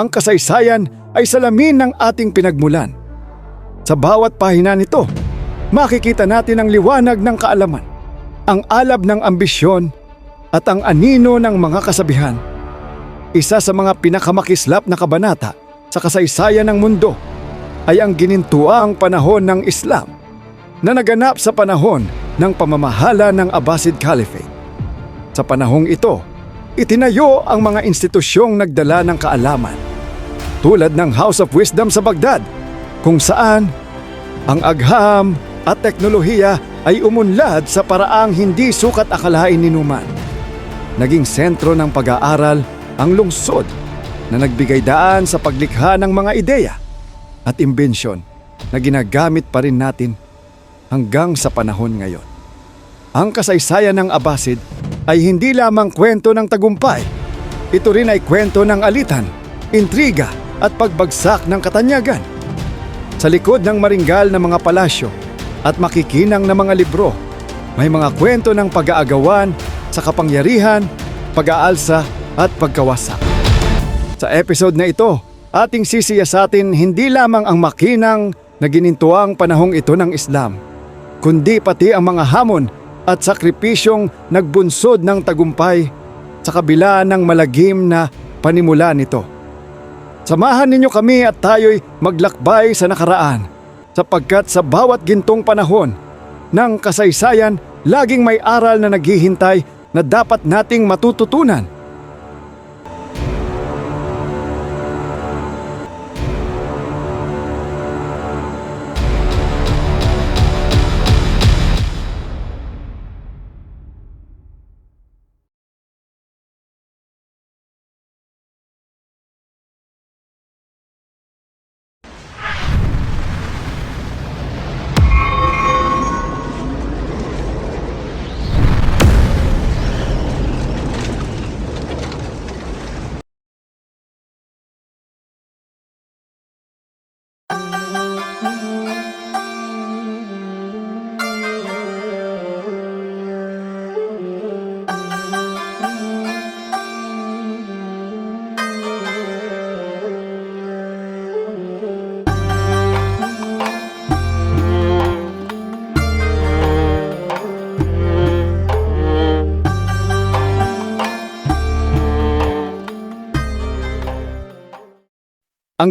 Ang kasaysayan ay salamin ng ating pinagmulan. Sa bawat pahina nito, makikita natin ang liwanag ng kaalaman, ang alab ng ambisyon, at ang anino ng mga kasabihan. Isa sa mga pinakamakislap na kabanata sa kasaysayan ng mundo ay ang ginintuang panahon ng Islam na naganap sa panahon ng pamamahala ng Abbasid Caliphate. Sa panahong ito, itinayo ang mga institusyong nagdala ng kaalaman tulad ng House of Wisdom sa Baghdad kung saan ang agham at teknolohiya ay umunlad sa paraang hindi sukat akalain ni Numan. Naging sentro ng pag-aaral ang lungsod na nagbigay daan sa paglikha ng mga ideya at imbensyon na ginagamit pa rin natin hanggang sa panahon ngayon. Ang kasaysayan ng Abbasid ay hindi lamang kwento ng tagumpay. Ito rin ay kwento ng alitan, intriga at pagbagsak ng katanyagan. Sa likod ng maringgal na mga palasyo at makikinang na mga libro, may mga kwento ng pag-aagawan sa kapangyarihan, pag-aalsa at pagkawasak. Sa episode na ito, ating sisiyasatin hindi lamang ang makinang na ginintuang panahong ito ng Islam, kundi pati ang mga hamon at sakripisyong nagbunsod ng tagumpay sa kabila ng malagim na panimula nito. Samahan ninyo kami at tayo'y maglakbay sa nakaraan sapagkat sa bawat gintong panahon ng kasaysayan laging may aral na naghihintay na dapat nating matututunan.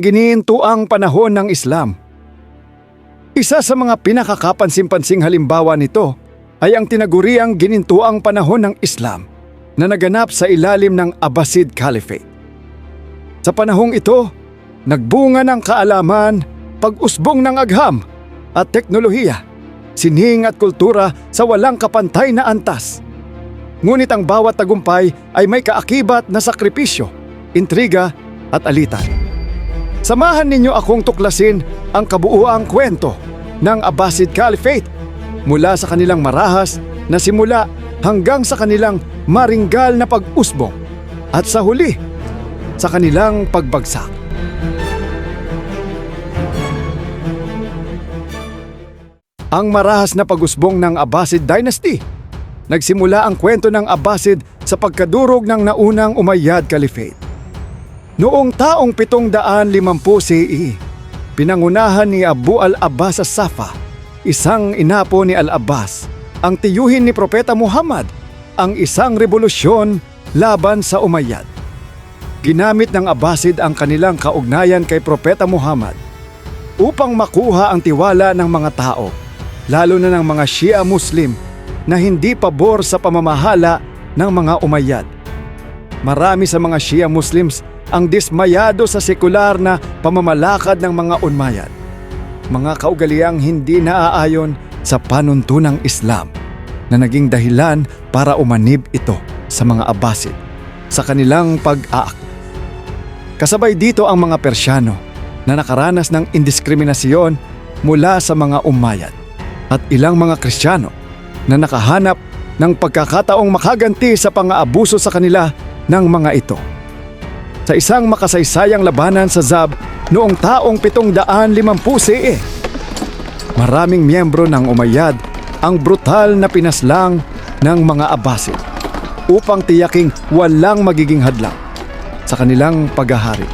Ang giniintuang panahon ng Islam. Isa sa mga pinakakapansin-pansing halimbawa nito ay ang tinaguriang ginintuang panahon ng Islam na naganap sa ilalim ng Abbasid Caliphate. Sa panahong ito, nagbunga ng kaalaman, pag-usbong ng agham at teknolohiya, sining at kultura sa walang kapantay na antas. Ngunit ang bawat tagumpay ay may kaakibat na sakripisyo, intriga at alitan. Samahan ninyo akong tuklasin ang kabuuang kwento ng Abbasid Caliphate mula sa kanilang marahas na simula hanggang sa kanilang maringgal na pag-usbong at sa huli, sa kanilang pagbagsak. Ang marahas na pag-usbong ng Abbasid Dynasty. Nagsimula ang kwento ng Abbasid sa pagkadurog ng naunang Umayyad Caliphate. Noong taong 750 CE, pinangunahan ni Abu al-Abbas sa Safa, isang inapo ni al-Abbas, ang tiyuhin ni Propeta Muhammad, ang isang revolusyon laban sa Umayyad. Ginamit ng Abbasid ang kanilang kaugnayan kay Propeta Muhammad upang makuha ang tiwala ng mga tao, lalo na ng mga Shia Muslim na hindi pabor sa pamamahala ng mga Umayyad. Marami sa mga Shia Muslims ang dismayado sa sekular na pamamalakad ng mga Umayyad. Mga kaugaliang hindi naaayon sa panuntunang Islam na naging dahilan para umanib ito sa mga Abbasid sa kanilang pag-aak. Kasabay dito ang mga Persyano na nakaranas ng indiskriminasyon mula sa mga Umayyad at ilang mga Kristiyano na nakahanap ng pagkakataong makaganti sa pang-aabuso sa kanila ng mga ito. Sa isang makasaysayang labanan sa Zab noong taong 750 CE, maraming miyembro ng Umayyad ang brutal na pinaslang ng mga Abbasid upang tiyaking walang magiging hadlang sa kanilang paghahari.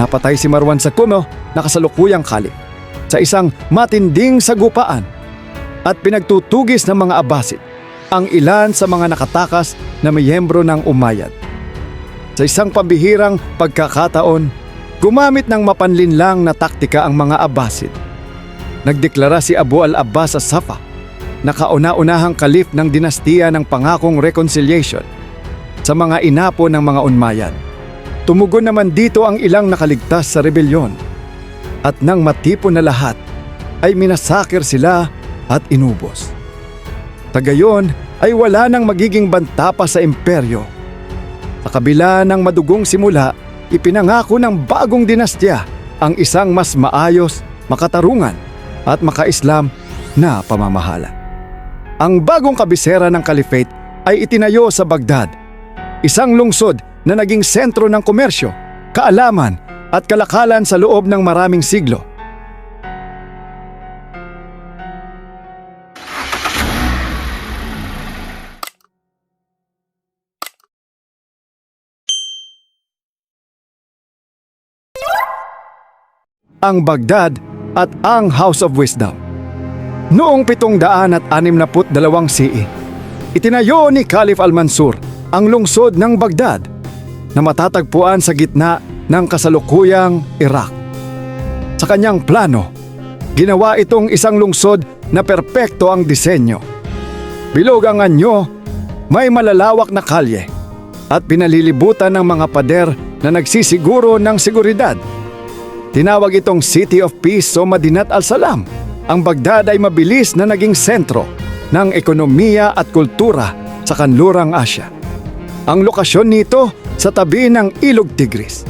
napatay si Marwan sa Kumo na kasalukuyang kalip sa isang matinding sagupaan at pinagtutugis ng mga Abbasid ang ilan sa mga nakatakas na miyembro ng Umayyad. Sa isang pambihirang pagkakataon, gumamit ng mapanlinlang na taktika ang mga Abbasid. Nagdeklara si Abu al-Abbas sa Safa na kauna-unahang kalif ng dinastiya ng pangakong reconciliation sa mga inapo ng mga Umayyad. Tumugon naman dito ang ilang nakaligtas sa rebelyon at nang matipon na lahat ay minasakir sila at inubos. Tagayon ay wala nang magiging banta pa sa imperyo. Sa kabila ng madugong simula, ipinangako ng bagong dinastya ang isang mas maayos, makatarungan at maka-Islam na pamamahala. Ang bagong kabisera ng Caliphate ay itinayo sa Baghdad, isang lungsod na naging sentro ng komersyo, kaalaman at kalakalan sa loob ng maraming siglo. Ang Baghdad at ang House of Wisdom. Noong 762 CE, itinayo ni Caliph al-Mansur ang lungsod ng Baghdad na matatagpuan sa gitna ng kasalukuyang Iraq. Sa kanyang plano, ginawa itong isang lungsod na perpekto ang disenyo. Bilog ang anyo, may malalawak na kalye at pinalilibutan ng mga pader na nagsisiguro ng seguridad Tinawag itong City of Peace o Madinat al-Salam. Ang Baghdad ay mabilis na naging sentro ng ekonomiya at kultura sa kanlurang Asya. Ang lokasyon nito sa tabi ng Ilog Tigris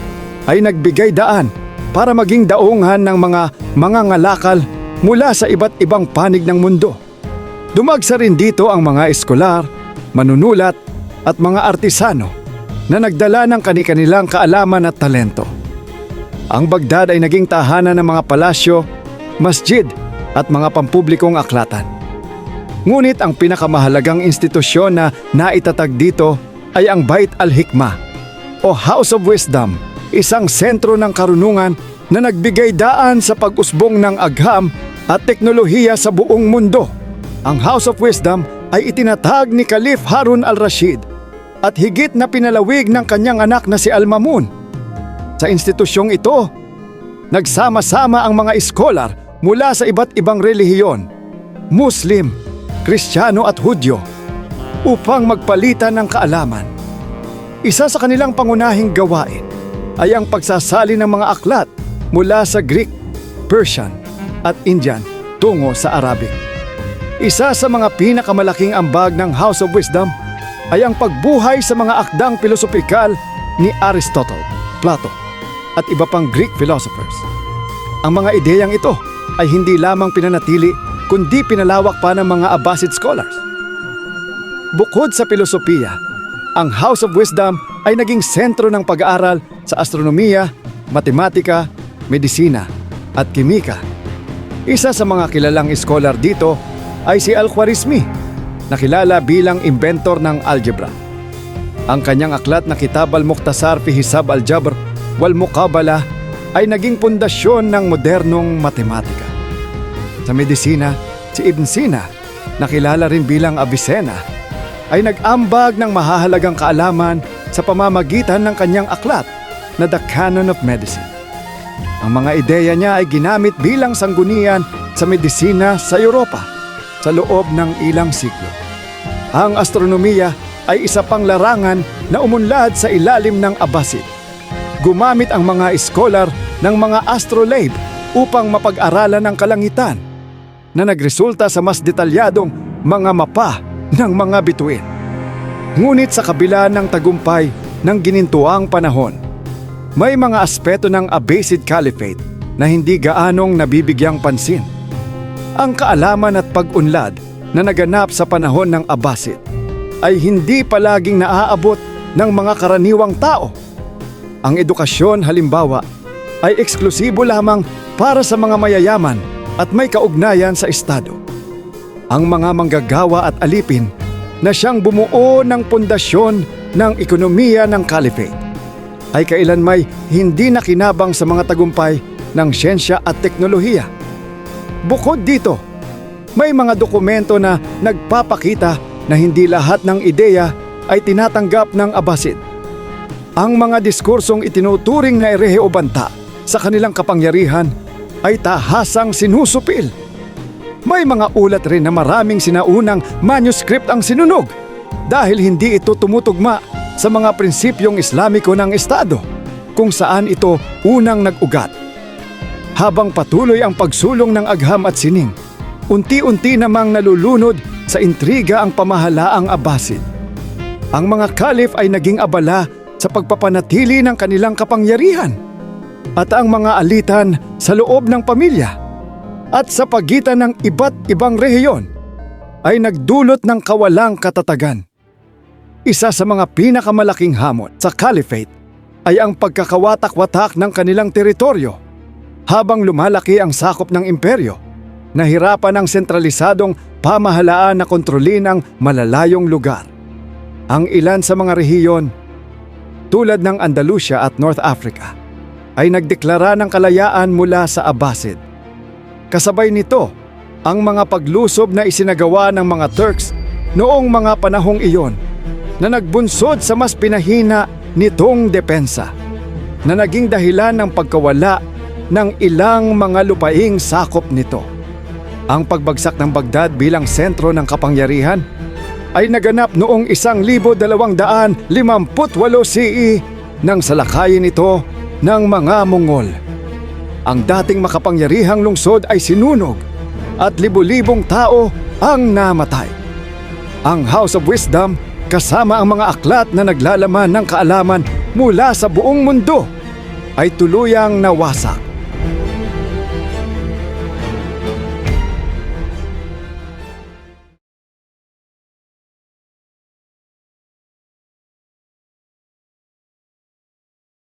ay nagbigay daan para maging daungan ng mga mga ngalakal mula sa iba't ibang panig ng mundo. Dumagsa rin dito ang mga eskolar, manunulat at mga artisano na nagdala ng kani-kanilang kaalaman at talento. Ang Baghdad ay naging tahanan ng mga palasyo, masjid at mga pampublikong aklatan. Ngunit ang pinakamahalagang institusyon na naitatag dito ay ang Bait al-Hikmah o House of Wisdom, isang sentro ng karunungan na nagbigay daan sa pag-usbong ng agham at teknolohiya sa buong mundo. Ang House of Wisdom ay itinatag ni Caliph Harun al-Rashid at higit na pinalawig ng kanyang anak na si Al-Mamun sa institusyong ito, nagsama-sama ang mga iskolar mula sa iba't ibang relihiyon, Muslim, Kristiyano at Hudyo, upang magpalitan ng kaalaman. Isa sa kanilang pangunahing gawain ay ang pagsasali ng mga aklat mula sa Greek, Persian at Indian tungo sa Arabic. Isa sa mga pinakamalaking ambag ng House of Wisdom ay ang pagbuhay sa mga akdang pilosopikal ni Aristotle, Plato at iba pang Greek philosophers. Ang mga ideyang ito ay hindi lamang pinanatili kundi pinalawak pa ng mga Abbasid scholars. Bukod sa filosofiya, ang House of Wisdom ay naging sentro ng pag-aaral sa astronomiya, matematika, medisina at kimika. Isa sa mga kilalang scholar dito ay si Al-Khwarizmi, na kilala bilang inventor ng algebra. Ang kanyang aklat na Kitab al-Mukhtasar fi Hisab al-Jabr wal muqabala ay naging pundasyon ng modernong matematika. Sa medisina, si Ibn Sina, nakilala rin bilang Avicenna, ay nag-ambag ng mahahalagang kaalaman sa pamamagitan ng kanyang aklat na The Canon of Medicine. Ang mga ideya niya ay ginamit bilang sanggunian sa medisina sa Europa sa loob ng ilang siglo. Ang astronomiya ay isa pang larangan na umunlad sa ilalim ng Abbasid gumamit ang mga scholar ng mga astrolabe upang mapag-aralan ang kalangitan na nagresulta sa mas detalyadong mga mapa ng mga bituin. Ngunit sa kabila ng tagumpay ng ginintuang panahon, may mga aspeto ng Abbasid Caliphate na hindi gaanong nabibigyang pansin. Ang kaalaman at pag-unlad na naganap sa panahon ng Abbasid ay hindi palaging naaabot ng mga karaniwang tao ang edukasyon halimbawa ay eksklusibo lamang para sa mga mayayaman at may kaugnayan sa Estado. Ang mga manggagawa at alipin na siyang bumuo ng pundasyon ng ekonomiya ng Caliphate. ay kailan may hindi nakinabang sa mga tagumpay ng siyensya at teknolohiya. Bukod dito, may mga dokumento na nagpapakita na hindi lahat ng ideya ay tinatanggap ng Abbasid. Ang mga diskursong itinuturing na erehe o banta sa kanilang kapangyarihan ay tahasang sinusupil. May mga ulat rin na maraming sinaunang manuscript ang sinunog dahil hindi ito tumutugma sa mga prinsipyong Islamiko ng Estado kung saan ito unang nag-ugat. Habang patuloy ang pagsulong ng agham at sining, unti-unti namang nalulunod sa intriga ang pamahalaang Abbasid. Ang mga kalif ay naging abala sa pagpapanatili ng kanilang kapangyarihan at ang mga alitan sa loob ng pamilya at sa pagitan ng iba't ibang rehiyon ay nagdulot ng kawalang katatagan. Isa sa mga pinakamalaking hamon sa caliphate ay ang pagkakawatak-watak ng kanilang teritoryo. Habang lumalaki ang sakop ng imperyo, nahirapan ang sentralisadong pamahalaan na kontrolin ang malalayong lugar. Ang ilan sa mga rehiyon, tulad ng Andalusia at North Africa, ay nagdeklara ng kalayaan mula sa Abbasid. Kasabay nito, ang mga paglusob na isinagawa ng mga Turks noong mga panahong iyon na nagbunsod sa mas pinahina nitong depensa na naging dahilan ng pagkawala ng ilang mga lupaing sakop nito. Ang pagbagsak ng Baghdad bilang sentro ng kapangyarihan ay naganap noong 1258 CE nang salakayin ito ng mga Mongol. Ang dating makapangyarihang lungsod ay sinunog at libu-libong tao ang namatay. Ang House of Wisdom kasama ang mga aklat na naglalaman ng kaalaman mula sa buong mundo ay tuluyang nawasak.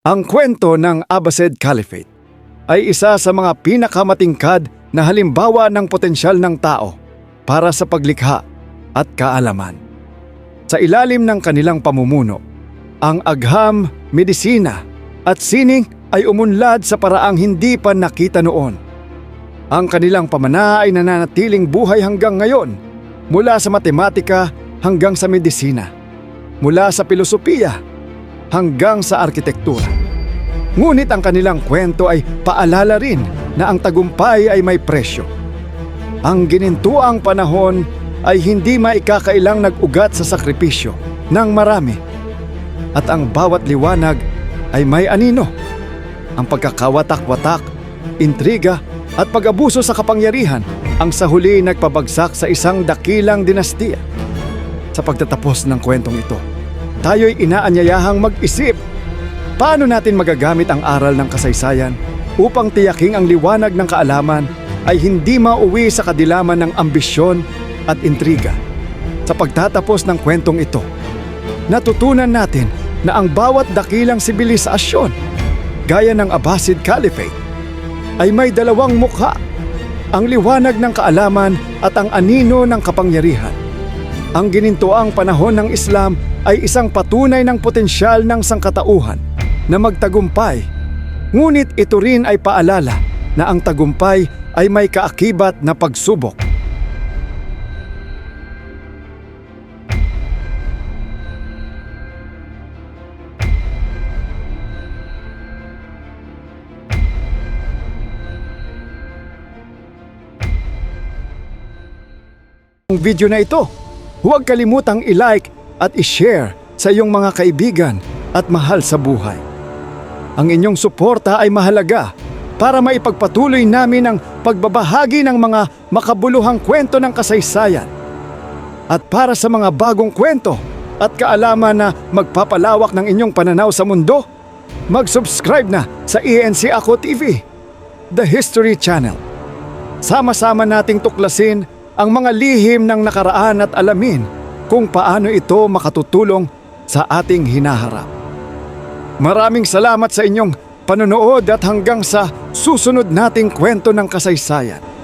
Ang kwento ng Abbasid Caliphate ay isa sa mga pinakamatingkad na halimbawa ng potensyal ng tao para sa paglikha at kaalaman. Sa ilalim ng kanilang pamumuno, ang agham, medisina at sining ay umunlad sa paraang hindi pa nakita noon. Ang kanilang pamana ay nananatiling buhay hanggang ngayon mula sa matematika hanggang sa medisina, mula sa filosofiya hanggang sa arkitektura. Ngunit ang kanilang kwento ay paalala rin na ang tagumpay ay may presyo. Ang ginintuang panahon ay hindi maikakailang nag-ugat sa sakripisyo ng marami. At ang bawat liwanag ay may anino. Ang pagkakawatak-watak, intriga at pag-abuso sa kapangyarihan ang sa huli nagpabagsak sa isang dakilang dinastiya. Sa pagtatapos ng kwentong ito, tayo'y inaanyayahang mag-isip Paano natin magagamit ang aral ng kasaysayan upang tiyaking ang liwanag ng kaalaman ay hindi mauwi sa kadilaman ng ambisyon at intriga? Sa pagtatapos ng kwentong ito, natutunan natin na ang bawat dakilang sibilisasyon, gaya ng Abbasid Caliphate, ay may dalawang mukha, ang liwanag ng kaalaman at ang anino ng kapangyarihan. Ang ginintuang panahon ng Islam ay isang patunay ng potensyal ng sangkatauhan na magtagumpay. Ngunit ito rin ay paalala na ang tagumpay ay may kaakibat na pagsubok. Ang video na ito, huwag kalimutang i-like at i-share sa iyong mga kaibigan at mahal sa buhay. Ang inyong suporta ay mahalaga para maipagpatuloy namin ang pagbabahagi ng mga makabuluhang kwento ng kasaysayan. At para sa mga bagong kwento at kaalaman na magpapalawak ng inyong pananaw sa mundo, mag-subscribe na sa ENC Ako TV, The History Channel. Sama-sama nating tuklasin ang mga lihim ng nakaraan at alamin kung paano ito makatutulong sa ating hinaharap. Maraming salamat sa inyong panonood at hanggang sa susunod nating kwento ng kasaysayan.